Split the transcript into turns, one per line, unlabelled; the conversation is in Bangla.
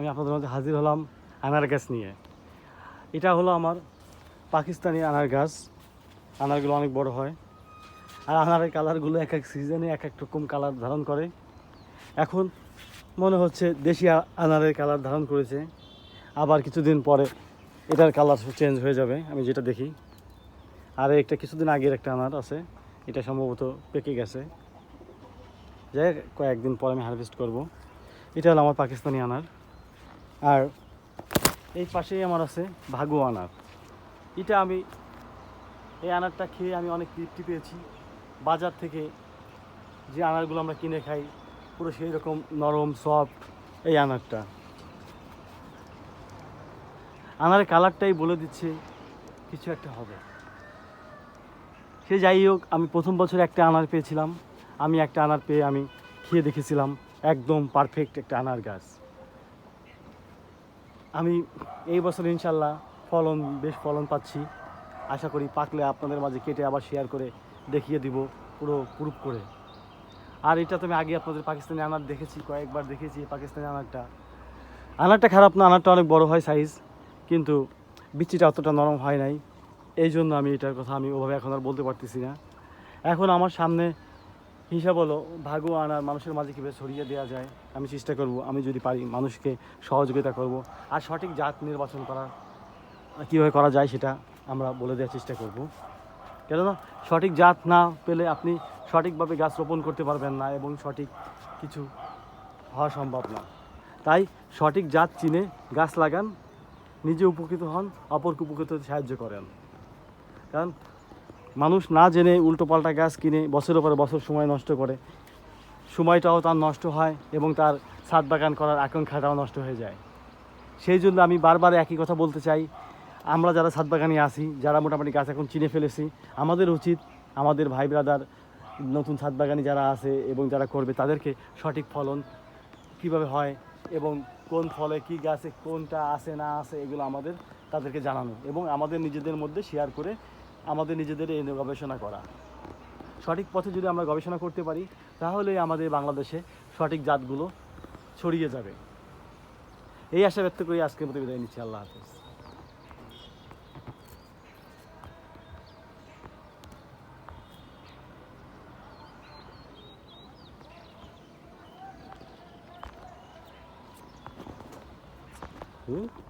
আমি আপনাদের মধ্যে হাজির হলাম আনার গাছ নিয়ে। এটা হলো আমার পাকিস্তানি আনার গাছ। আনারগুলো অনেক বড় হয়। আর আনারের কালারগুলো এক এক সিজনে এক এক রকম কালার ধারণ করে। এখন মনে হচ্ছে দেশি আনারের কালার ধারণ করেছে। আবার কিছুদিন পরে এটার কালার চেঞ্জ হয়ে যাবে, আমি যেটা দেখি। আর একটা কিছুদিন আগের একটা আনার আছে, এটা সম্ভবত পেকে গেছে। যাই কয়েকদিন পর আমি হারভেস্ট করব। এটা হলো আমার পাকিস্তানি আনার। আর এই পাশেই আমার আছে ভাগু আনার। এটা আমি, এই আনারটা খেয়ে আমি অনেক তৃপ্তি পেয়েছি। বাজার থেকে যে আনারগুলো আমরা কিনে খাই, পুরো সেই রকম নরম সফট এই আনারটা। আনারের কালারটাই বলে দিচ্ছে, কিছু একটা হবে। সে যাই হোক, আমি প্রথম বছর একটা আনার পেয়েছিলাম। আমি একটা আনার পেয়ে আমি খেয়ে দেখেছিলাম। একদম পারফেক্ট একটা আনার গাছ। আমি এই বছর ইনশাল্লাহ ফলন, বেশ ফলন পাচ্ছি। আশা করি পাকলে আপনাদের মাঝে কেটে আবার শেয়ার করে দেখিয়ে দিব, পুরো প্রুফ করে। আর এটা তো আমি আগে আপনাদের পাকিস্তানি আনার দেখেছি, কয়েকবার দেখেছি পাকিস্তানি আনারটা। আনারটা খারাপ না, আনারটা অনেক বড় হয় সাইজ কিন্তু বিচিটা অতটা নরম হয় নাই। এই জন্য আমি এটার কথা আমি ওভাবে এখন আর বলতে পারতেছি না। এখন আমার সামনে হিসাব হলো ভাগু আনার মানুষের মাঝে কীভাবে ছড়িয়ে দেওয়া যায়? আমি চেষ্টা করব, আমি যদি পারি, মানুষকে সহযোগিতা করব। আর সঠিক জাত নির্বাচন করা, কীভাবে করা যায় সেটা আমরা বলে দেওয়ার চেষ্টা করব। কেননা, সঠিক জাত না পেলে আপনি সঠিকভাবে গাছ রোপণ করতে পারবেন না এবং সঠিক কিছু হওয়া সম্ভব না। তাই সঠিক জাত চিনে গাছ লাগান, নিজে উপকৃত হন, অপরকে উপকৃত সাহায্য করেন। কারণ মানুষ না জেনে উল্টোপাল্টা গাছ কিনে বছরের পরে বছর সময় নষ্ট করে। সময়টাও তার নষ্ট হয় এবং তার ছাদ বাগান করার আকাঙ্ক্ষাটাও নষ্ট হয়ে যায়। সেই জন্য আমি বারবার একই কথা বলতে চাই, আমরা যারা ছাদ বাগানে আসি যারা মোটামুটি গাছ এখন চিনে ফেলেছি, আমাদের উচিত আমাদের ভাই ব্রাদার, নতুন ছাদ বাগানি যারা আছে এবং যারা করবে, তাদেরকে সঠিক ফলন কীভাবে হয় এবং কোন ফলে কি গাছে কোনটা আছে না আছে এগুলো আমাদের তাদেরকে জানানো এবং আমাদের নিজেদের মধ্যে শেয়ার করে আমাদের নিজেদের এই গবেষণা করা। সঠিক পথে যদি আমরা গবেষণা করতে পারি তাহলে আমাদের বাংলাদেশে সঠিক জাতগুলো ছড়িয়ে যাবে। এই আশা ব্যক্ত করি আজকের মতো বিদায় নিচ্ছি। আল্লাহ হাফেজ। হুম?